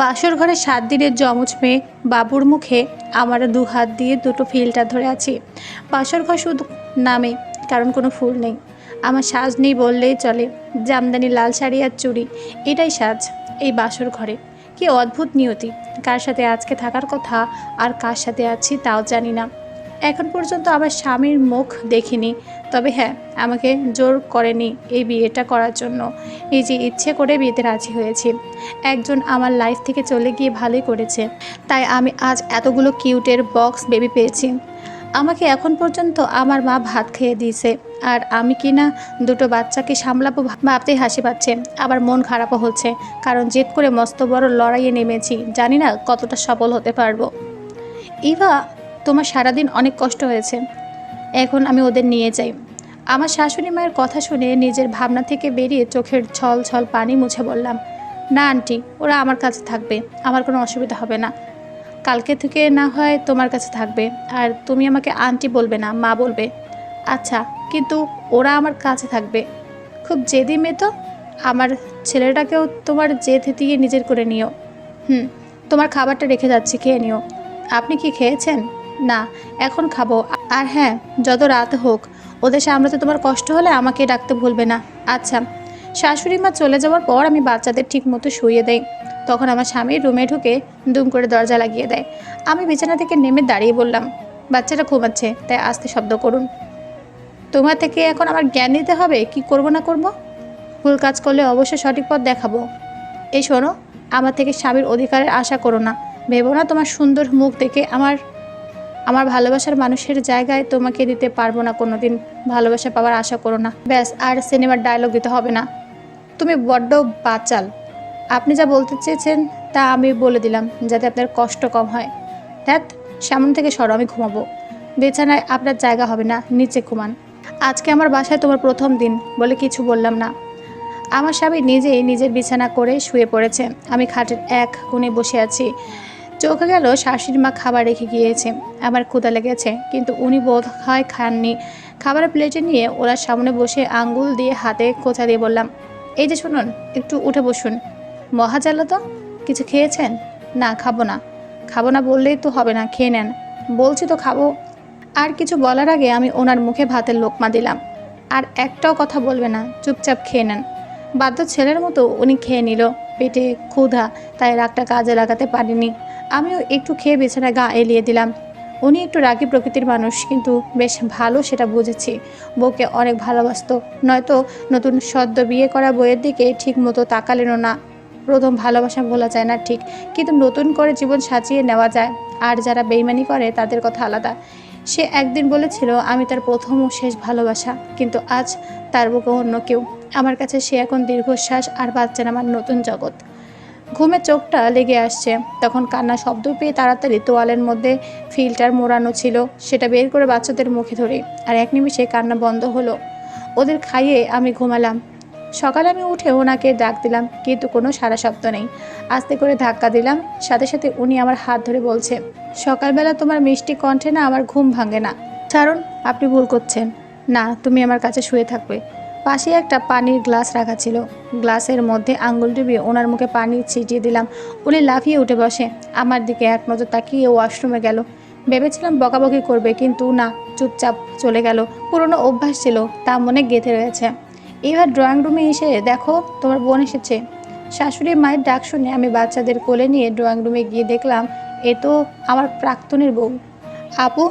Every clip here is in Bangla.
বাসর ঘরে সাত দিনের জমজ মেয়ে বাবুর মুখে আমার দু হাত দিয়ে দুটো ফিল্টার ধরে আছি। বাসর ঘর শুধু নামে, কারণ কোনো ফুল নেই। আমার সাজ নেই বললেই চলে, জামদানি লাল শাড়ি আর চুড়ি, এটাই সাজ এই বাসর ঘরে। কি অদ্ভুত নিয়তি, কার সাথে আজকে থাকার কথা আর কার সাথে আছি তাও জানি না। এখন পর্যন্ত আমার স্বামীর মুখ দেখিনি। তবে হ্যাঁ আমাকে জোর করেনি এই বিয়েটা করার জন্য। নিজে ইচ্ছে করে বিয়েতে রাজি হয়েছি। একজন আমার লাইফ থেকে চলে গিয়ে ভালোই করেছে। তাই আমি আজ এতগুলো কিউটের বক্স বেবি পেয়েছি। আমাকে এখন পর্যন্ত আমার মা ভাত খেয়ে দিয়েছে। আর আমি কি না দুটো বাচ্চাকে সামলাবো ভাবতেই হাসি পাচ্ছে। আবার মন খারাপও হচ্ছে। কারণ জেদ করে মস্ত বড় লড়াইয়ে নেমেছি। জানি না কতটা সফল হতে পারব। ইভা তোমার সারাদিন অনেক কষ্ট হয়েছে। এখন আমি ওদের নিয়ে যাই। আমার শাশুড়ি মায়ের কথা শুনে নিজের ভাবনা থেকে বেরিয়ে চোখের ছল ছল পানি মুছে বললাম, না, আন্টি, ওরা আমার কাছে থাকবে, আমার কোনো অসুবিধা হবে না। কালকে থেকে না হয় তোমার কাছে থাকবে, আর তুমি আমাকে আন্টি বলবে না, মা বলবে। আচ্ছা কিন্তু ওরা আমার কাছে থাকবে। খুব জেদি মেয়ে তো। আমার ছেলেটাকেও তোমার জেদ দিয়ে নিজের করে নিও। হুম, তোমার খাবারটা রেখে যাচ্ছি, খেয়ে নিও। আপনি কি খেয়েছেন? না, এখন খাব। আর হ্যাঁ যত রাত হোক, ওদের সামলাতে তোমার কষ্ট হলে আমাকে ডাকতে ভুলবে না। আচ্ছা শাশুড়ি মা চলে যাওয়ার পর আমি বাচ্চাদের ঠিক মতো শুয়ে দেই। তখন আমার স্বামী রুমে ঢুকে দুম করে দরজা লাগিয়ে দেয়। আমি বিছানা থেকে নেমে দাঁড়িয়ে বললাম বাচ্চাটা ঘুমাচ্ছে, তাই আস্তে শব্দ করুন। তোমার থেকে এখন আমার জ্ঞান দিতে হবে, কি করব না করব? ভুল কাজ করলে অবশ্যই সঠিক পথ দেখাবো। এই শোনো, আমার থেকে স্বামীর অধিকারের আশা করো না। ভেবো না তোমার সুন্দর মুখ দেখে আমার আমার ভালোবাসার মানুষের জায়গায় তোমাকে দিতে পারব না কোনো দিন ভালোবাসা পাওয়ার আশা করো না। ব্যাস, আর সিনেমার ডায়লগ দিতে হবে না। তুমি বড্ড বাচাল। আপনি যা বলতে চেয়েছেন, তা আমি বলে দিলাম, যাতে আপনার কষ্ট কম হয়। ধ্যাত সামনে থেকে সরো, আমি ঘুমাবো। বিছানায় আপনার জায়গা হবে না, নিচে ঘুমান। আজকে আমার বাসায় তোমার প্রথম দিন বলে কিছু বললাম না। আমার স্বামী নিজেই নিজের বিছানা করে শুয়ে পড়েছে। আমি খাটের এক কোণে বসে আছি। চোখে গেল শাশুড়ি মা খাবার রেখে গিয়েছে। আমার ক্ষুদা লেগেছে, কিন্তু উনি বোধ হয় খাননি। খাবারের প্লেটে নিয়ে ওনার সামনে বসে আঙ্গুল দিয়ে হাতে কোচা দিয়ে বললাম, এই যে শুনুন, একটু উঠে বসুন। মহা জ্বালা তো, কিছু খেয়েছেন? না, খাব না। খাব না বললেই তো হবে না, খেয়ে নেন। বলছি তো খাব। আর কিছু বলার আগে আমি ওনার মুখে ভাতের লোকমা দিলাম। আর একটাও কথা বলবে না, চুপচাপ খেয়ে নেন। বাধ্য ছেলের মতো উনি খেয়ে নিল। পেটে ক্ষুধা, তাই রাগটা কাজে লাগাতে পারিনি। আমিও একটু খেয়ে বিছানায় গা এলিয়ে দিলাম। উনি একটু রাগী প্রকৃতির মানুষ, কিন্তু বেশ ভালো সেটা বুঝেছি। বউকে অনেক ভালোবাসতো। নয়তো নতুন সদ্য বিয়ে করা বইয়ের দিকে ঠিক মতো তাকালেনও না। প্রথম ভালোবাসা বলা যায় না ঠিক, কিন্তু নতুন করে জীবন সাজিয়ে নেওয়া যায়। আর যারা বেইমানি করে, তাদের কথা আলাদা। সে একদিন বলেছিল, আমি তার প্রথম ও শেষ ভালোবাসা, কিন্তু আজ তার বুকে অন্য কেউ। আমার কাছে সে এখন দীর্ঘশ্বাস আর বাচ্চার আমার নতুন জগৎ। ঘুমে চোখটা লেগে আসছে। তখন কান্না শব্দ পেয়ে তাড়াতাড়ি তোয়ালের মধ্যে ফিল্টার মোড়ানো ছিল। সেটা বের করে বাচ্চাদের মুখে ধরে। আর এক নিমিষে কান্না বন্ধ হলো। ওদের খাইয়ে আমি ঘুমালাম। সকালে আমি উঠে ওনাকে ডাক দিলাম, কিন্তু কোনো সারা শব্দ নেই। আস্তে করে ধাক্কা দিলাম, সাথে সাথে উনি আমার হাত ধরে বলছে, সকালবেলা তোমার মিষ্টি কণ্ঠে না আমার ঘুম ভাঙে না। ছাড়ুন, আপনি ভুল করছেন। না, তুমি আমার কাছে শুয়ে থাকবে। পাশে একটা পানির গ্লাস রাখা ছিল। গ্লাসের মধ্যে আঙুল ডুবিয়ে ওনার মুখে পানি ছিটিয়ে দিলাম। উনি লাফিয়ে উঠে বসে। আমার দিকে এক নজর তাকিয়ে ওয়াশরুমে গেল। ভেবেছিলাম বকাবকি করবে, কিন্তু না, চুপচাপ চলে গেল। পুরনো অভ্যাস ছিল, তা মনে গেঁথে রয়েছে। এবার ড্রয়িং রুমে এসে দেখো তোমার বোন এসেছে। শাশুড়ি মায়ের ডাক শুনে আমি বাচ্চাদের কোলে নিয়ে ড্রয়িং রুমে গিয়ে দেখলাম, এ তো আমার প্রাক্তনের বউ। আপু,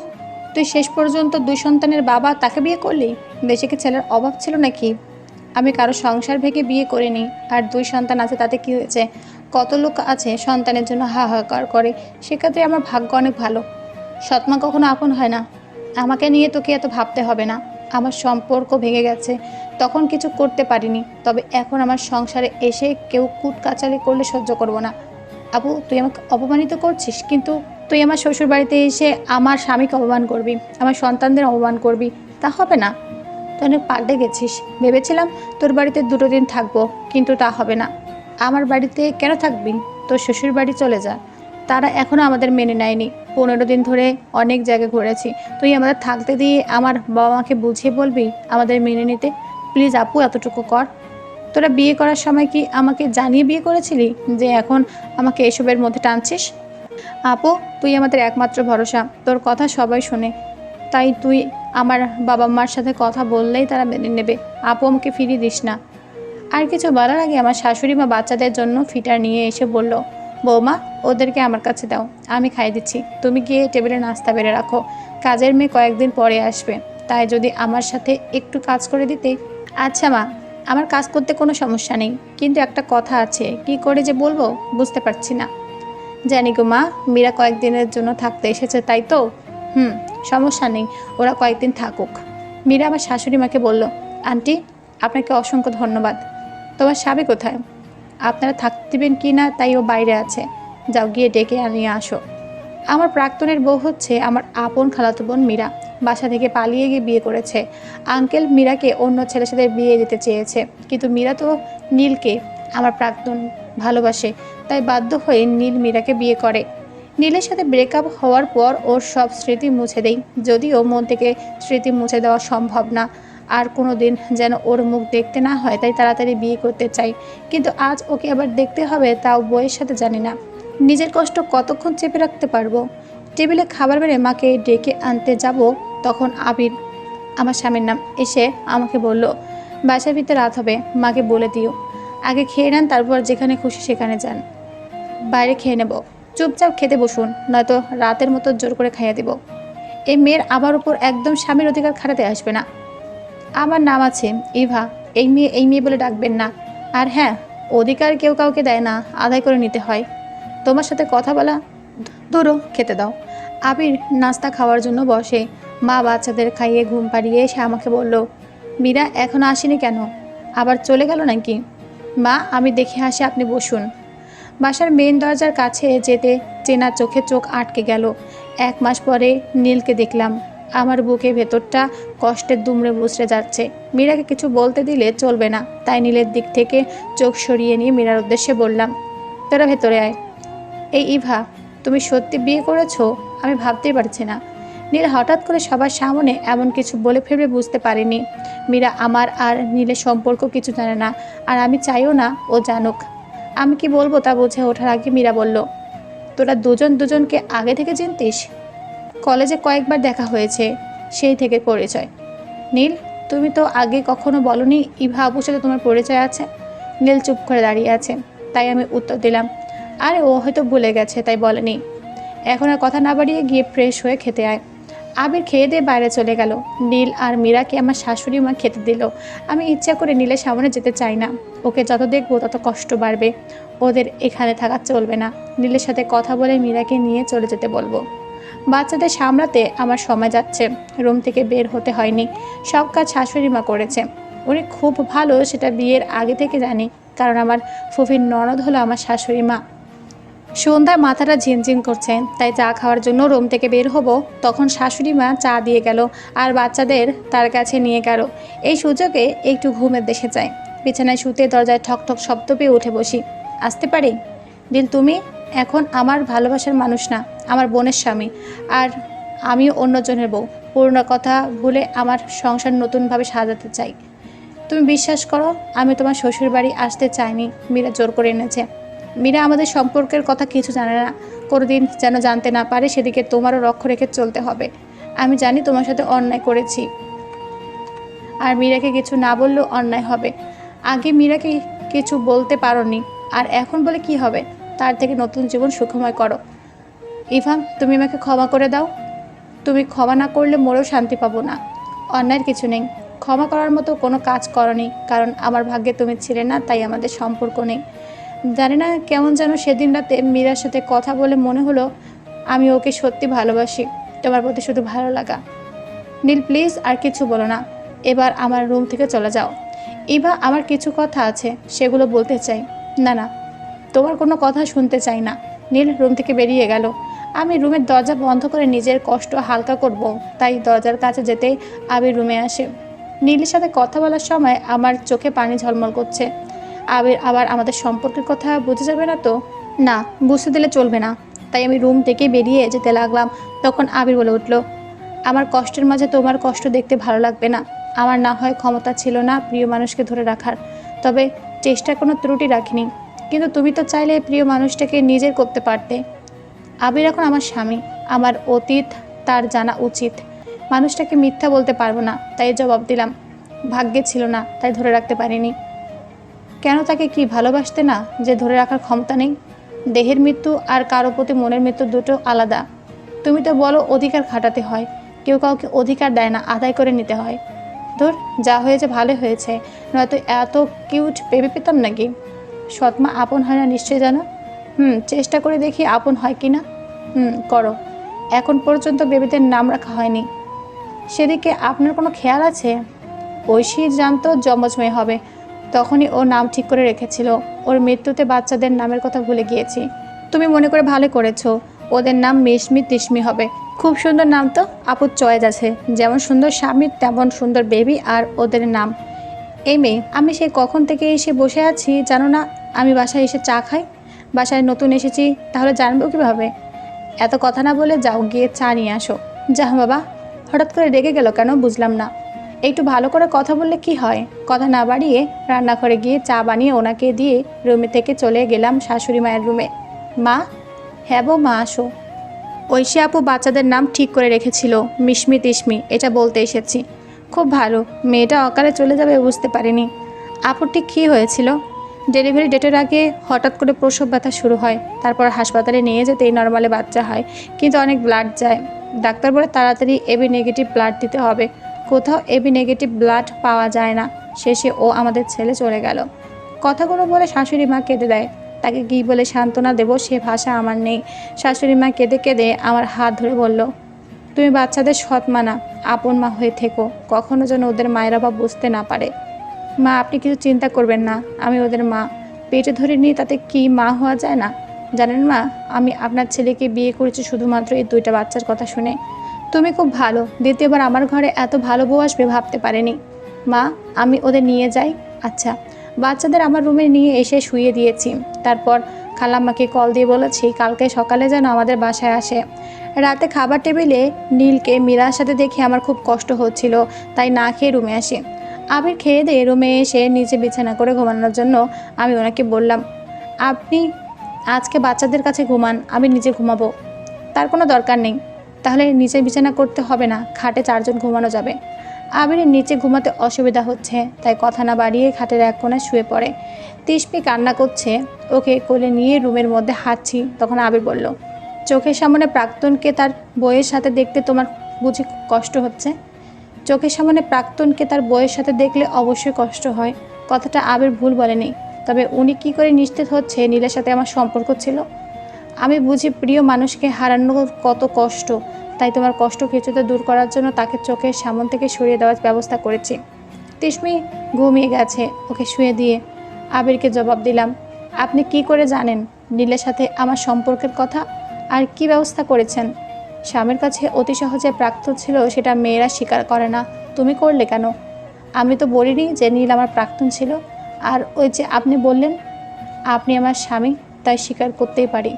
তুই শেষ পর্যন্ত দুই সন্তানের বাবা তাকে বিয়ে করলি? দেশে কি ছেলের অভাব ছিল নাকি? আমি কারও সংসার ভেঙে বিয়ে করিনি, আর দুই সন্তান আছে, তাতে কি হয়েছে? কত লোক আছে সন্তানের জন্য হাহাকার করে, সেক্ষেত্রে আমার ভাগ্য অনেক ভালো। সৎমা কখনো আপন হয় না। আমাকে নিয়ে তোকে এত ভাবতে হবে না। আমার সম্পর্ক ভেঙে গেছে। তখন কিছু করতে পারিনি, তবে এখন আমার সংসারে এসে কেউ কুট কাচালি করলে সহ্য করব না। আপু তুই আমাকে অপমানিত করছিস, কিন্তু তুই আমার শ্বশুর বাড়িতে এসে আমার স্বামীকে অপমান করবি, আমার সন্তানদের অপমান করবি, তা হবে না। তুই অনেক পাল্টে গেছিস। ভেবেছিলাম তোর বাড়িতে দুটো দিন থাকব, কিন্তু তা হবে না। আমার বাড়িতে কেন থাকবি? তোর শ্বশুর বাড়ি চলে যা। তারা এখনও আমাদের মেনে নেয়নি। পনেরো দিন ধরে অনেক জায়গায় ঘুরেছি। তুই আমাদের থাকতে দিয়ে আমার বাবা মাকে বুঝিয়ে বলবি আমাদের মেনে নিতে। প্লিজ আপু, এতটুকু কর। তোরা বিয়ে করার সময় কি আমাকে জানিয়ে বিয়ে করেছিলি যে এখন আমাকে এসবের মধ্যে টানছিস? আপু, তুই আমাদের একমাত্র ভরসা। তোর কথা সবাই শোনে। তাই তুই আমার বাবা মার সাথে কথা বললেই তারা মেনে নেবে। আপু, আমাকে ফিরিয়ে দিস না। আর কিছু বলার আগে আমার শাশুড়ি মা বাচ্চাদের জন্য ফিটার নিয়ে এসে বলল বৌমা, ওদেরকে আমার কাছে দাও, আমি খাই দিচ্ছি। তুমি গিয়ে টেবিলে নাস্তা বেড়ে রাখো। কাজের মেয়ে কয়েকদিন পরে আসবে। তাই যদি আমার সাথে একটু কাজ করে দিতে? আচ্ছা মা, আমার কাজ করতে কোনো সমস্যা নেই। কিন্তু একটা কথা আছে, কি করে যে বলব বুঝতে পারছি না। জানি গো মা, মীরা কয়েকদিনের জন্য থাকতে এসেছে, তাই তো? হুম, সমস্যা নেই, ওরা কয়েকদিন থাকুক। মীরা আমার শাশুড়ি মাকে বলল, আন্টি, আপনাকে অসংখ্য ধন্যবাদ। তোমার স্বামী কোথায়? আপনারা থাকতে দেবেন কি না তাই ও বাইরে আছে। যাও গিয়ে ডেকে আনিয়ে আসো। আমার প্রাক্তনের বউ হচ্ছে আমার আপন খালাতো বোন মীরা। বাসা থেকে পালিয়ে গিয়ে বিয়ে করেছে। আঙ্কেল মীরাকে অন্য ছেলের সাথে বিয়ে দিতে চেয়েছে। কিন্তু মীরা তো নীলকে আমার প্রাক্তন ভালোবাসে। তাই বাধ্য হয়ে নীল মীরাকে বিয়ে করে। নীলের সাথে ব্রেকআপ হওয়ার পর ওর সব স্মৃতি মুছে দেই। যদিও মন থেকে স্মৃতি মুছে দেওয়া সম্ভব না। আর কোনো দিন যেন ওর মুখ দেখতে না হয়, তাই তাড়াতাড়ি বিয়ে করতে চাই। কিন্তু আজ ওকে আবার দেখতে হবে, তাও বইয়ের সাথে জানি না। নিজের কষ্ট কতক্ষণ চেপে রাখতে পারব? টেবিলে খাবার বেড়ে মাকে ডেকে আনতে যাব তখন আবির, আমার স্বামীর নাম, এসে আমাকে বলল, বাসার ভিতরে রাত হবে, মাকে বলে দিও। আগে খেয়ে নেন, তারপর যেখানে খুশি সেখানে যান। বাইরে খেয়ে নেব। চুপচাপ খেতে বসুন, নয়তো রাতের মতো জোর করে খাইয়ে দেব। এই মেয়ের আবার উপর একদম স্বামীর অধিকার খাটাতে আসবে না। আমার নাম আছে ইভা। এই মেয়ে এই মেয়ে বলে ডাকবেন না। আর হ্যাঁ অধিকার কেউ কাউকে দেয় না, আদায় করে নিতে হয়। তোমার সাথে কথা বলা, ধরো, খেতে দাও। আবির নাস্তা খাওয়ার জন্য বসে। মা বাচ্চাদের খাইয়ে ঘুম পাড়িয়ে এসে আমাকে বলল, মীরা, এখনও আসেনি কেন? আবার চলে গেল নাকি? মা, আমি দেখে আসি, আপনি বসুন। বাসার মেন দরজার কাছে যেতে চেনা চোখে চোখ আটকে গেল। এক মাস পরে নীলকে দেখলাম। আমার বুকে ভেতরটা কষ্টের দুমড়ে মুচড়ে যাচ্ছে। মীরাকে কিছু বলতে দিলে চলবে না। তাই নীলের দিক থেকে চোখ সরিয়ে নিয়ে মীরার উদ্দেশ্যে বললাম, তোরা ভেতরে আয়। এই ইভা, তুমি সত্যি বিয়ে করেছ? আমি ভাবতেই পারছি না। নীল হঠাৎ করে সবার সামনে এমন কিছু বলে ফেলবে বুঝতে পারিনি। মীরা আমার আর নীলের সম্পর্ক কিছু জানে না, আর আমি চাইও না ও জানুক। আমি কি বলব তা বুঝে ওঠার আগে মীরা বলল, তোরা দুজন দুজনকে আগে থেকে চিনতিস? কলেজে কয়েকবার দেখা হয়েছে, সেই থেকে পরিচয়। নীল, তুমি তো আগে কখনো বলনি ইভা আপুর সাথে তোমার পরিচয় আছে? নীল চুপ করে দাঁড়িয়ে আছে, তাই আমি উত্তর দিলাম। আরে, ও হয়তো ভুলে গেছে, তাই বলেনি। এখন আর কথা না বাড়িয়ে গিয়ে ফ্রেশ হয়ে খেতে আয়। আবির খেয়ে দিয়ে বাইরে চলে গেল। নীল আর মীরাকে আমার শাশুড়ি মা খেতে দিল। আমি ইচ্ছা করে নীলের সামনে যেতে চাই না। ওকে যত দেখব, তত কষ্ট বাড়বে। ওদের এখানে থাকা চলবে না। নীলের সাথে কথা বলে মীরাকে নিয়ে চলে যেতে বলব। বাচ্চাদের সামলাতে আমার সময় যাচ্ছে। রুম থেকে বের হতে হয়নি। সব কাজ শাশুড়ি মা করেছে। উনি খুব ভালো, সেটা বিয়ের আগে থেকে জানি, কারণ আমার ফুফির ননদ হলো আমার শাশুড়ি মা। সন্ধ্যায় মাথাটা ঝিনঝিন করছে, তাই চা খাওয়ার জন্য রুম থেকে বের হব। তখন শাশুড়ি মা চা দিয়ে গেল, আর বাচ্চাদের তার কাছে নিয়ে গেল। এই সুযোগে একটু ঘুমের দেশে যায় বিছানায় শুতে দরজায় ঠক ঠক শব্দ পেয়ে উঠে বসি। আসতে পারি? দিল, তুমি এখন আমার ভালোবাসার মানুষ না। আমার বোনের স্বামী। আর আমিও অন্যজনের বউ। পুরনো কথা ভুলে আমার সংসার নতুনভাবে সাজাতে চাই। তুমি বিশ্বাস করো, আমি তোমার শ্বশুর বাড়ি আসতে চাইনি। মীরা জোর করে এনেছে। মীরা আমাদের সম্পর্কের কথা কিছু জানে না। কোনোদিন যেন জানতে না পারে সেদিকে তোমারও লক্ষ্য রেখে চলতে হবে। আমি জানি তোমার সাথে অন্যায় করেছি। আর মীরাকে কিছু না বললেও অন্যায় হবে। আগে মীরাকে কিছু বলতে পারোনি। আর এখন বলে কি হবে? তার থেকে নতুন জীবন সুখময় করো। ইভান, তুমি আমাকে ক্ষমা করে দাও। তুমি ক্ষমা না করলে মোরেও শান্তি পাবো না। অন্যায়ের কিছু নেই। ক্ষমা করার মতো কোনো কাজ করনি, কারণ আমার ভাগ্যে তুমি ছিলে না, তাই আমাদের সম্পর্ক নেই। জানি না কেমন যেন সেদিন রাতে মীরার সাথে কথা বলে মনে হলো, আমি ওকে সত্যি ভালোবাসি। তোমার প্রতি শুধু ভালো লাগা। নীল, প্লিজ আর কিছু বলো না। এবার আমার রুম থেকে চলে যাও। ইভা, আমার কিছু কথা আছে, সেগুলো বলতে চাই। না না, তোমার কোনো কথা শুনতে চাই না। নীল রুম থেকে বেরিয়ে গেল। আমি রুমের দরজা বন্ধ করে নিজের কষ্ট হালকা করব, তাই দরজার কাছে যেতেই আবির রুমে আসে। নীলের সাথে কথা বলার সময় আমার চোখে পানি ঝলমল করছে। আবির আবার আমাদের সম্পর্কের কথা বুঝে যাবে না তো? না, বুঝতে দিলে চলবে না। তাই আমি রুম থেকে বেরিয়ে যেতে লাগলাম, তখন আবির বলে উঠল, আমার কষ্টের মাঝে তোমার কষ্ট দেখতে ভালো লাগবে না। আমার না হয় ক্ষমতা ছিল না প্রিয় মানুষকে ধরে রাখার। তবে চেষ্টার কোনো ত্রুটি রাখিনি। কিন্তু তুমি তো চাইলে প্রিয় মানুষটাকে নিজের করতে পারতে। আবির এখন আমার স্বামী, আমার অতীত তার জানা উচিত। মানুষটাকে মিথ্যা বলতে পারব না, তাই জবাব দিলাম। ভাগ্যে ছিল না, তাই ধরে রাখতে পারিনি। কেন তাকে কি ভালোবাসতে না, যে ধরে রাখার ক্ষমতা নেই? দেহের মৃত্যু আর কারও প্রতি মনের মৃত্যু দুটো আলাদা। তুমি তো বলো অধিকার খাটাতে হয়, কেউ কাউকে অধিকার দেয় না, আদায় করে নিতে হয়। ধর, যা হয়েছে ভালো হয়েছে, নয়তো এত কিউট বেবি পেতাম নাকি? সৎমা আপন হয় না নিশ্চয়ই জানো? হুম, চেষ্টা করে দেখি আপন হয় কি না। হুম, করো। এখন পর্যন্ত বেবিদের নাম রাখা হয়নি। সেদিকে আপনার কোনো খেয়াল আছে? ঐশী জানতো যমজ মেয়ে হবে। তখনই ও নাম ঠিক করে রেখেছিল। ওর মৃত্যুতে বাচ্চাদের নামের কথা ভুলে গিয়েছি। তুমি মনে করে ভালো করেছ। ওদের নাম মিশমি তিশমি হবে। খুব সুন্দর নাম তো। আপুর চয়েস আছে। যেমন সুন্দর স্বামী, তেমন সুন্দর বেবি আর ওদের নাম। এই মেয়ে, আমি সে কখন থেকে এসে বসে আছি জানো না? আমি বাসায় এসে চা খাই। বাসায় নতুন এসেছি, তাহলে জানব কীভাবে? এত কথা না বলে যাও গিয়ে চা নিয়ে আসো। যা বাবা, হঠাৎ করে রেগে গেল কেন বুঝলাম না। একটু ভালো করে কথা বললে কি হয়? কথা না বাড়িয়ে রান্নাঘরে গিয়ে চা বানিয়ে ওনাকে দিয়ে রুমে থেকে চলে গেলাম শাশুড়ি মায়ের রুমে। মা? হ্যাঁ বো, মা, আসো। ঐশী আপু বাচ্চাদের নাম ঠিক করে রেখেছিল, মিশমি তিশমি, এটা বলতে এসেছি। খুব ভালো, মেয়েটা অকালে চলে যাবে বুঝতে পারিনি। আপুর ঠিক কী হয়েছিল? ডেলিভারি ডেটের আগে হঠাৎ করে প্রসব ব্যথা শুরু হয়, তারপর হাসপাতালে নিয়ে যেতেই নর্মালে বাচ্চা হয়, কিন্তু অনেক ব্লাড যায়। ডাক্তার বলে তাড়াতাড়ি এবি নেগেটিভ ব্লাড দিতে হবে। কোথাও এবি নেগেটিভ ব্লাড পাওয়া যায় না। শেষে ও আমাদের ছেলে চলে গেল। কথাগুলো বলে শাশুড়ি মা কেঁদে দেয়। তাকে কী বলে সান্ত্বনা দেবো? সে ভাষা আমার নেই। শাশুড়ি মা কেঁদে কেঁদে আমার হাত ধরে বলল, তুমি বাচ্চাদের সৎ মানা আপন মা হয়ে থেকো। কখনো যেন ওদের মায়েরা বা বুঝতে না পারে। মা, আপনি কিছু চিন্তা করবেন না, আমি ওদের মা। পেটে ধরে নিয়ে তাতে কি মা হওয়া যায় না? জানেন মা, আমি আপনার ছেলেকে বিয়ে করেছি শুধুমাত্র এই দুইটা বাচ্চার কথা শুনে। তুমি খুব ভালো, দ্বিতীয়বার আমার ঘরে এত ভালো বউ আসবে ভাবতে পারেনি। মা, আমি ওদের নিয়ে যাই? আচ্ছা বাচ্চাদের আমার রুমে নিয়ে এসে শুয়ে দিয়েছি। তারপর খালাম্মাকে কল দিয়ে বলেছি, কালকে সকালে যেন আমাদের বাসায় আসে। রাতে খাবার টেবিলে নীলকে মীরার সাথে দেখে আমার খুব কষ্ট হচ্ছিল, তাই না খেয়ে রুমে আসি। আবির খেয়ে দিয়ে রুমে এসে নিচে বিছানা করে ঘুমানোর জন্য আমি ওনাকে বললাম, আপনি আজকে বাচ্চাদের কাছে ঘুমান, আমি নিজে ঘুমাবো। তার কোনো দরকার নেই। তাহলে নিচে বিছানা করতে হবে না, খাটে চারজন ঘুমানো যাবে। আবিরের নিচে ঘুমাতে অসুবিধা হচ্ছে, তাই কথা না বাড়িয়ে খাটের এক কোণায় শুয়ে পড়ে। তিসপি কান্না করছে, ওকে কোলে নিয়ে রুমের মধ্যে হাঁটছি। তখন আবির বলল, চোখের সামনে প্রাক্তনকে তার বইয়ের সাথে দেখতে তোমার বুঝি কষ্ট হচ্ছে? চোখের সামনে প্রাক্তনকে তার বইয়ের সাথে দেখলে অবশ্যই কষ্ট হয়। কথাটা আবির ভুল বলেনি। তবে উনি কি করে নিশ্চিত হচ্ছে নীলের সাথে আমার সম্পর্ক ছিল? আমি বুঝি প্রিয় মানুষকে হারানোর কত কষ্ট। তাই তোমার কষ্ট কিছুটা দূর করার জন্য তাকে চোখের সামন থেকে সরিয়ে দেওয়ার ব্যবস্থা করেছি। তিশমি ঘুমিয়ে গেছে, ওকে শুয়ে দিয়ে আবিরকে জবাব দিলাম, আপনি কি করে জানেন নীলের সাথে আমার সম্পর্কের কথা? আর কি ব্যবস্থা করেছেন? স্বামীর কাছে অতি সহজে প্রাপ্ত ছিল সেটা মেয়েরা স্বীকার করে না। তুমি করলে কেন? আমি তো বলিনি যে নীল আমার প্রাক্তন ছিল। আর ওই যে আপনি বললেন, আপনি আমার স্বামী, তাই স্বীকার করতেই পারি।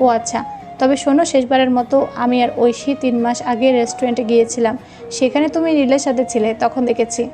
ও আচ্ছা তবে শোনো, শেষবারের মতো আমি আর ঐশী তিন মাস আগে রেস্টুরেন্টে গিয়েছিলাম। সেখানে তুমি নীলের সাথে ছিলে, তখন দেখেছি।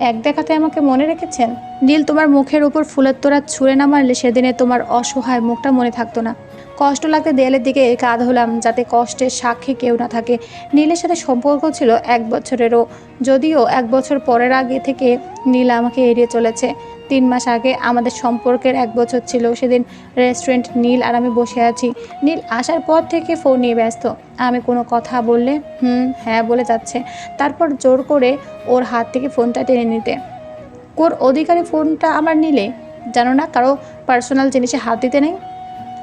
এক দেখাতে আমাকে মনে রেখেছেন? নীল তোমার মুখের উপর ফুলের তোরা ছুঁড়ে না মারলে সেদিনে তোমার অসহায় মুখটা মনে থাকতো না। কষ্ট লাগতে দেয়ালের দিকে কাঁধ হলাম, যাতে কষ্টের সাক্ষী কেউ না থাকে। নীলের সাথে সম্পর্ক ছিল এক বছরেরও, যদিও এক বছর পরের আগে থেকে নীল আমাকে এড়িয়ে চলেছে। তিন মাস আগে আমাদের সম্পর্কের এক বছর ছিল, সেদিন রেস্টুরেন্ট নীল আর আমি বসে আছি। নীল আসার পর থেকে ফোন নিয়ে ব্যস্ত। আমি কোনো কথা বললে, হুম হ্যাঁ বলে যাচ্ছে। তারপর জোর করে ওর হাত থেকে ফোনটা টেনে নিতে। কোর অধিকারী ফোনটা আমার নিলে? জানো না, কারও পার্সোনাল জিনিসে হাত দিতে নেই?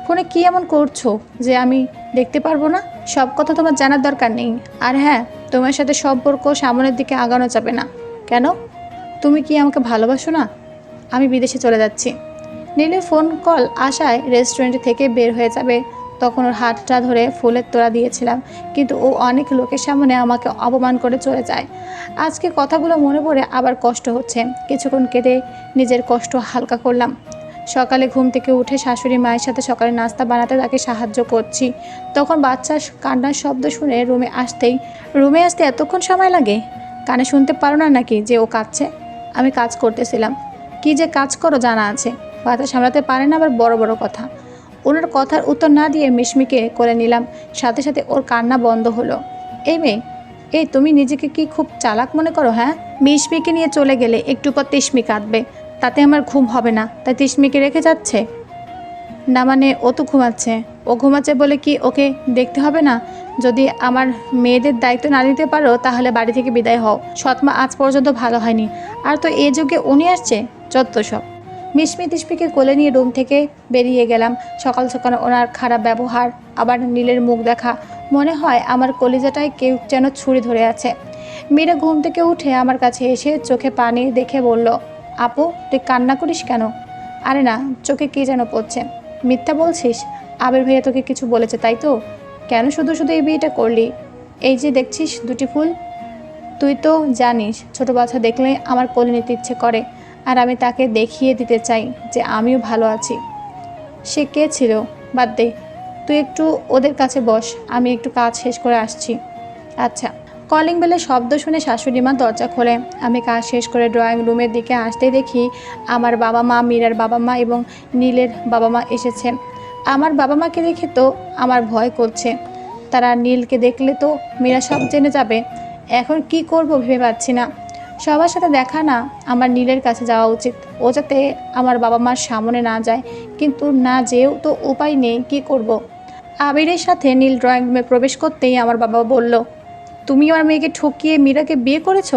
ফোনে কি এমন করছ যে আমি দেখতে পারব না? সব কথা তোমার জানার দরকার নেই। আর হ্যাঁ তোমার সাথে সম্পর্ক সামনের দিকে আগানো যাবে না। কেন? তুমি কি আমাকে ভালোবাসো না? আমি বিদেশে চলে যাচ্ছি। নীলের ফোন কল আসায় রেস্টুরেন্ট থেকে বের হয়ে যাবে। তখন ওর হাতটা ধরে ফুলের তোড়া দিয়েছিলাম। কিন্তু ও অনেক লোকের সামনে আমাকে অপমান করে চলে যায়। আজকে কথাগুলো মনে পড়ে আবার কষ্ট হচ্ছে। কিছুক্ষণ কেটে নিজের কষ্ট হালকা করলাম। সকালে ঘুম থেকে উঠে শাশুড়ি মায়ের সাথে সকালে নাস্তা বানাতে তাকে সাহায্য করছি। তখন বাচ্চার কান্নার শব্দ শুনে রুমে আসতেই, রুমে আসতে এতক্ষণ সময় লাগে? কানে শুনতে পারো না নাকি যে ও কাঁদছে? আমি কাজ করতেছিলাম। কি যে কাজ করো জানা আছে। বাচ্চা সামলাতে পারে না আবার বড় বড় কথা। ওনার কথার উত্তর না দিয়ে মিশমিকে করে নিলাম। সাথে সাথে ওর কান্না বন্ধ হলো। এই মেয়ে, এই তুমি নিজেকে কি খুব চালাক মনে করো হ্যাঁ? মিশমিকে নিয়ে চলে গেলে একটু পর তিশমি কাঁদবে। তাতে আমার ঘুম হবে না, তাই তিশমিকে রেখে যাচ্ছে। না মানে ও তো ঘুমাচ্ছে। ও ঘুমাচ্ছে বলে কি ওকে দেখতে হবে না? যদি আমার মেয়েদের দায়িত্ব না নিতে পারো, তাহলে বাড়ি থেকে বিদায় হও। সৎমা আজ পর্যন্ত ভালো হয়নি। আর তো এই যুগে উনি আসছে যত সব। মিশমি তিশমিকে কোলে নিয়ে রুম থেকে বেরিয়ে গেলাম। সকাল সকাল ওনার খারাপ ব্যবহার, আবার নীলের মুখ দেখা। মনে হয় আমার কলিজাটায় কেউ যেন ছুরি ধরে আছে। মেয়েরা ঘুম থেকে উঠে আমার কাছে এসে চোখে পানি দেখে বলল আপু, তুই কান্না করিস কেন? আরে না, চোখে কি যেন পড়ছে? মিথ্যা বলছিস? আবির ভাইয়া তোকে কিছু বলেছে, তাই তো? কেন শুধু শুধু এই বিয়েটা করলি? এই যে দেখছিস দুটি ফুল? তুই তো জানিস, ছোট বাচ্চা দেখলে আমার কোলে নিতে ইচ্ছে করে, আর আমি তাকে দেখিয়ে দিতে চাই যে আমিও ভালো আছি। সে কে ছিল? বাদ দে। তুই একটু ওদের কাছে বস, আমি একটু কাজ শেষ করে আসছি। আচ্ছা। কলিং বেলের শব্দ শুনে শাশুড়ি মা দরজা খোলে। আমি কাজ শেষ করে ড্রয়িং রুমের দিকে আসতেই দেখি আমার বাবা মা, মীরার বাবা মা এবং নীলের বাবা মা এসেছে। আমার বাবা মাকে দেখে তো আমার ভয় করছে। তারা নীলকে দেখলে তো মীরা সব জেনে যাবে। এখন কি করব ভেবে পাচ্ছি না। সবার সাথে দেখা না, আমার নীলের কাছে যাওয়া উচিত। ও যাতে আমার বাবা মার সামনে না যায়। কিন্তু না যেও তো উপায় নেই, কি করব। আবিরের সাথে নীল ড্রয়িং রুমে প্রবেশ করতেই আমার বাবা বলল তুমি আমার মেয়েকে ঠকিয়ে মীরাকে বিয়ে করেছ?